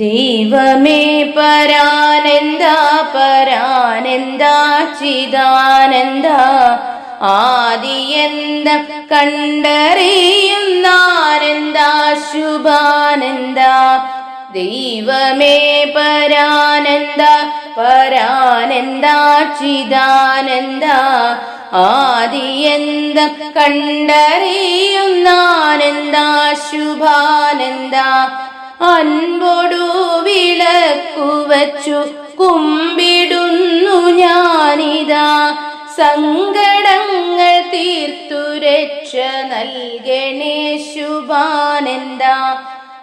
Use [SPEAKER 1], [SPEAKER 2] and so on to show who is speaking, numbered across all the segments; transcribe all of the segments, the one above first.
[SPEAKER 1] ദൈവമേ പരാനന്ദ പരാനന്ദ ചിദാനന്ദ. ആദിയന്ത കണ്ടറിയുന്നാനന്ദ ശുഭാനന്ദ. ദൈവമേ പരാനന്ദ പരാനന്ദ ചിദാനന്ദ. ആദിയന്ത കണ്ടറിയുന്നാനന്ദ ശുഭാനന്ദ. അൻപൊടു വിളക്കുവച്ചു കുമ്പിടുന്നു ഞാനിതാ. സങ്കടങ്ങൾ തീർത്തു രക്ഷ നൽകണേ ശുഭാനന്ദ.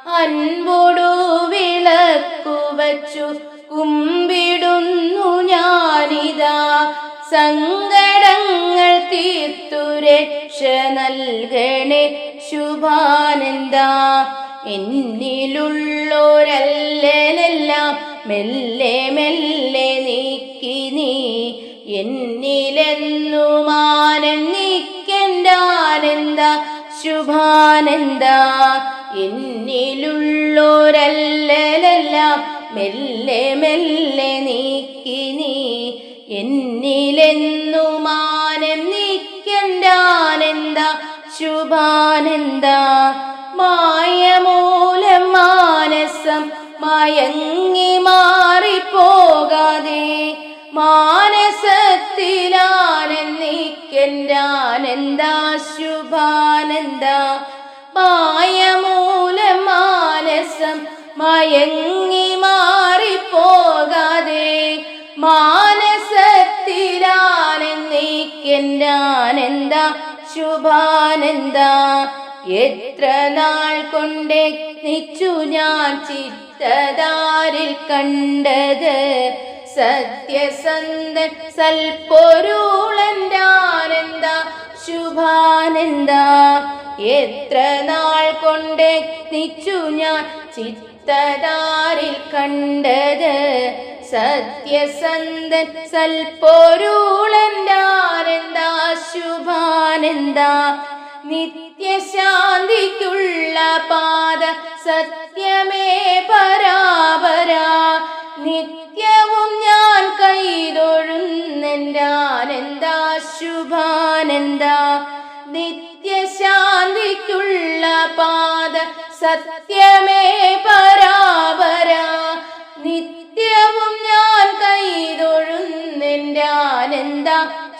[SPEAKER 1] അൻപൊടു വിളക്കുവച്ചു കുമ്പിടുന്നു ഞാനിതാ. സങ്കടങ്ങൾ തീർത്തു രക്ഷ നൽകണേ ശുഭാനന്ദ. എന്നിലുള്ളോരല്ലെല്ലാം മെല്ലെ മെല്ലെ നീക്കി നീ. എന്നിലെന്നും നീക്കെന്താനന്ദ ശുഭാനന്ദ എന്നിലുള്ളോരല്ലെല്ലാം മെല്ലെ മെല്ലെ നീക്കി നീ. എന്നിലെന്നും നീക്കെന്താനന്ദ ശുഭാനന്ദ മായമൂലം മാനസം മയങ്ങി മാറിപ്പോകാതെ മാനസത്തിലാനന്ദിക്കന്റാനന്ദ ശുഭാനന്ദ മായമൂലം മാനസം മയങ്ങി മാറിപ്പോകാതെ മാനസത്തിലാനന്ദിക്കന്റാനന്ദ ശുഭാനന്ദ എത്ര നാൾ കൊണ്ടേ നിച്ചു ഞാൻ ചിത്തതാരിൽ കണ്ടത്? സത്യസന്ധൻ സൽപ്പൊരുളന്റെ ആനന്ദ ശുഭാനന്ദ എത്ര നാൾ കൊണ്ടേ നിച്ചു ഞാൻ ചിത്തതാരിൽ കണ്ടത്? സത്യസന്ധൻ സൽപ്പൊരുളന്റെ ആനന്ദ ശുഭാനന്ദ നിത്യശാന്തിക്കുള്ള പാത സത്യമേ പരാപര. നിത്യവും ഞാൻ കൈതൊഴുന്നെന്റെ ആനന്ദ ശുഭാനന്ദ നിത്യശാന്തിക്കുള്ള പാത സത്യമേ പരാപര. നിത്യവും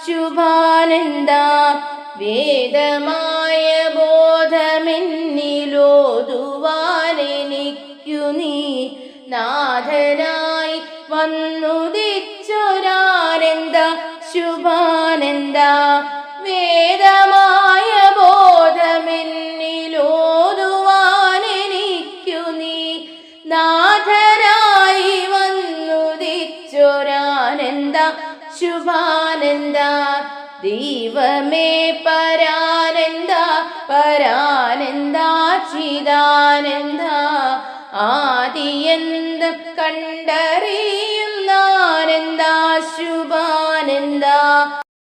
[SPEAKER 1] ശുഭാനന്ദ. വേദമായ ബോധമെന്നിലോതുവാനെനിക്കു നീ നാഥനായി വന്നുദിച്ചൊരാനന്ദ ശുഭാനന്ദ. വേദമായ ബോധമെന്നിലോതുവാനെനിക്കു നീ നാഥനായി ശുഭാനന്ദ ദൈവമേ പരാനന്ദ പരാനന്ദ ചിദാനന്ദ ആദിയന്ത കണ്ടറിയുന്നാനന്ദ